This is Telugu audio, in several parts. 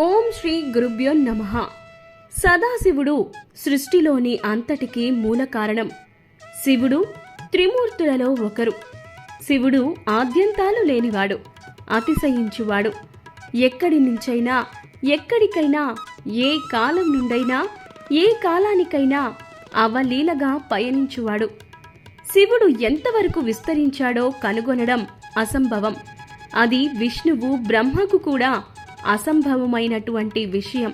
ఓం శ్రీ గురుభ్యో నమ. సదాశివుడు సృష్టిలోని అంతటికి మూల కారణం. శివుడు త్రిమూర్తులలో ఒకరు. శివుడు ఆద్యంతాలు లేనివాడు అతిశయించువాడు. ఎక్కడి నుంచైనా ఎక్కడికైనా ఏ కాలం నుండైనా ఏ కాలానికైనా అవలీలగా పయనించువాడు. శివుడు ఎంతవరకు విస్తరించాడో కనుగొనడం అసంభవం. అది విష్ణువు బ్రహ్మకు కూడా అసంభవమైనటువంటి విషయం.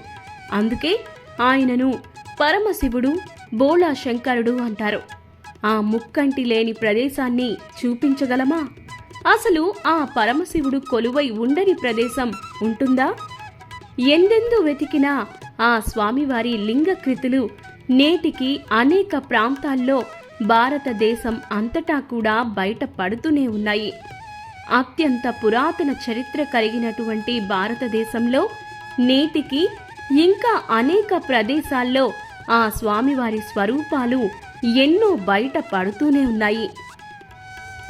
అందుకే ఆయనను పరమశివుడు బోళా శంకరుడు అంటారు. ఆ ముక్కంటి లేని ప్రదేశాన్ని చూపించగలమా? అసలు ఆ పరమశివుడు కొలువై ఉండని ప్రదేశం ఉంటుందా? ఎందెందు వెతికినా ఆ స్వామివారి లింగకృతులు నేటికి అనేక ప్రాంతాల్లో భారతదేశం అంతటా కూడా బయటపడుతూనే ఉన్నాయి. అత్యంత పురాతన చరిత్ర కలిగినటువంటి భారతదేశంలో నేటికి ఇంకా అనేక ప్రదేశాల్లో ఆ స్వామివారి స్వరూపాలు ఎన్నో బయట పడుతూనే ఉన్నాయి.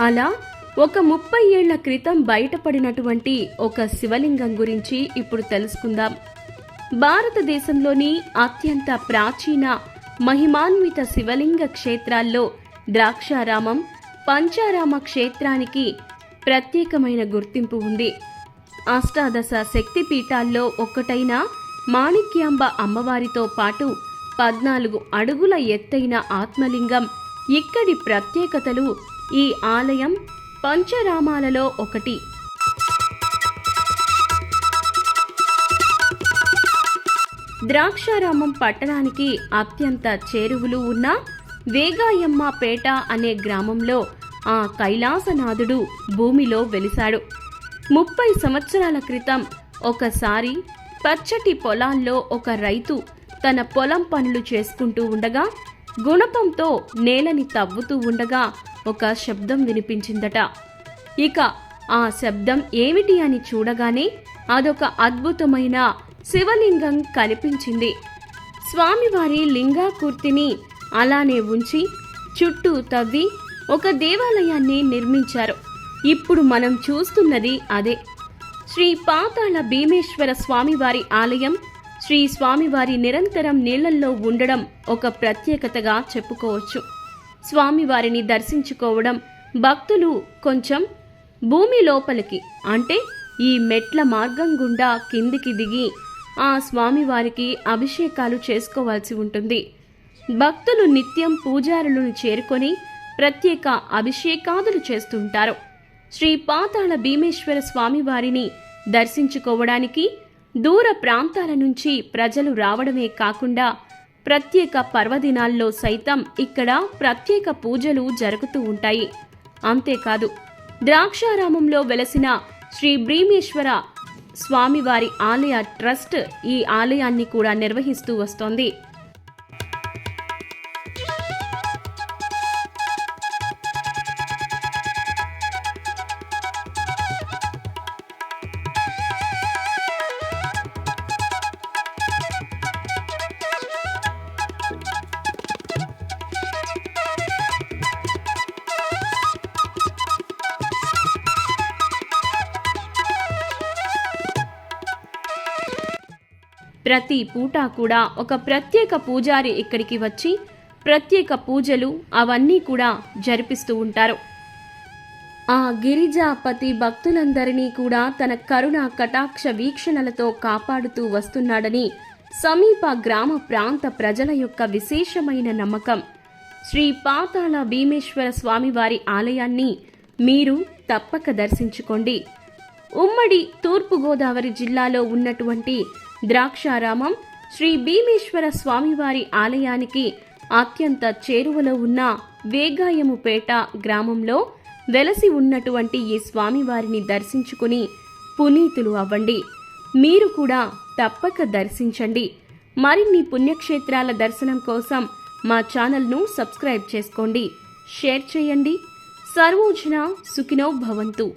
అలా ఒక ముప్పై ఏళ్ళ క్రితం బయటపడినటువంటి ఒక శివలింగం గురించి ఇప్పుడు తెలుసుకుందాం. భారతదేశంలోని అత్యంత ప్రాచీన మహిమాన్విత శివలింగ క్షేత్రాల్లో ద్రాక్షారామం పంచారామ క్షేత్రానికి ప్రత్యేకమైన గుర్తింపు ఉంది. అష్టాదశ శక్తిపీఠాల్లో ఒక్కటైన మాణిక్యాంబ అమ్మవారితో పాటు పద్నాలుగు అడుగుల ఎత్తైన ఆత్మలింగం ఇక్కడి ప్రత్యేకతలు ఈ ఆలయం పంచరామాలలో ఒకటి. ద్రాక్షారామం పట్టణానికి అత్యంత చేరువులు ఉన్న వేగాయమ్మపేట అనే గ్రామంలో ఆ కైలాసనాథుడు భూమిలో వెలిశాడు. ముప్పై సంవత్సరాల క్రితం ఒకసారి పచ్చటి పొలాల్లో ఒక రైతు తన పొలం పనులు చేసుకుంటూ ఉండగా గుణపంతో నేలని తవ్వుతూ ఉండగా ఒక శబ్దం వినిపించిందట. ఇక ఆ శబ్దం ఏమిటి అని చూడగానే అదొక అద్భుతమైన శివలింగం కనిపించింది. స్వామివారి లింగాకూర్తిని అలానే ఉంచి చుట్టూ తవ్వి ఒక దేవాలయాన్ని నిర్మించారు. ఇప్పుడు మనం చూస్తున్నది అదే. శ్రీ పాతాళ భీమేశ్వర స్వామివారి ఆలయం శ్రీ స్వామివారి నిరంతరం నీళ్ళల్లో ఉండడం ఒక ప్రత్యేకతగా చెప్పుకోవచ్చు. స్వామివారిని దర్శించుకోవడం భక్తులు కొంచెం భూమి లోపలికి అంటే ఈ మెట్ల మార్గం గుండా కిందికి దిగి ఆ స్వామివారికి అభిషేకాలు చేసుకోవాల్సి ఉంటుంది. భక్తులు నిత్యం పూజారులను చేరుకొని ప్రత్యేక అభిషేకాదులు చేస్తుంటారు. శ్రీ పాతాళ భీమేశ్వర స్వామివారిని దర్శించుకోవడానికి దూర ప్రాంతాల నుంచి ప్రజలు రావడమే కాకుండా ప్రత్యేక పర్వదినాల్లో సైతం ఇక్కడ ప్రత్యేక పూజలు జరుగుతూ ఉంటాయి. అంతేకాదు ద్రాక్షారామంలో వెలసిన శ్రీ భీమేశ్వర స్వామివారి ఆలయ ట్రస్ట్ ఈ ఆలయాన్ని కూడా నిర్వహిస్తూ వస్తోంది. ప్రతి పూట కూడా ఒక ప్రత్యేక పూజారి ఇక్కడికి వచ్చి ప్రత్యేక పూజలు అవన్నీ కూడా జరిపిస్తూ ఉంటారు. ఆ గిరిజాపతి భక్తులందరినీ కూడా తన కరుణ కటాక్ష వీక్షణలతో కాపాడుతూ వస్తున్నాడని సమీప గ్రామ ప్రాంత ప్రజల యొక్క విశేషమైన నమ్మకం. శ్రీ పాతాళ భీమేశ్వర స్వామివారి ఆలయాన్ని మీరు తప్పక దర్శించుకోండి. ఉమ్మడి తూర్పుగోదావరి జిల్లాలో ఉన్నటువంటి ద్రాక్షారామం శ్రీ భీమేశ్వర స్వామివారి ఆలయానికి అత్యంత చేరువలో ఉన్న వేగాయముపేట గ్రామంలో వెలసి ఉన్నటువంటి ఈ స్వామివారిని దర్శించుకుని పునీతులు అవ్వండి. మీరు కూడా తప్పక దర్శించండి. మరిన్ని పుణ్యక్షేత్రాల దర్శనం కోసం మా ఛానల్ను సబ్స్క్రైబ్ చేసుకోండి. షేర్ చేయండి. సర్వోజన సుఖినో భవంతు.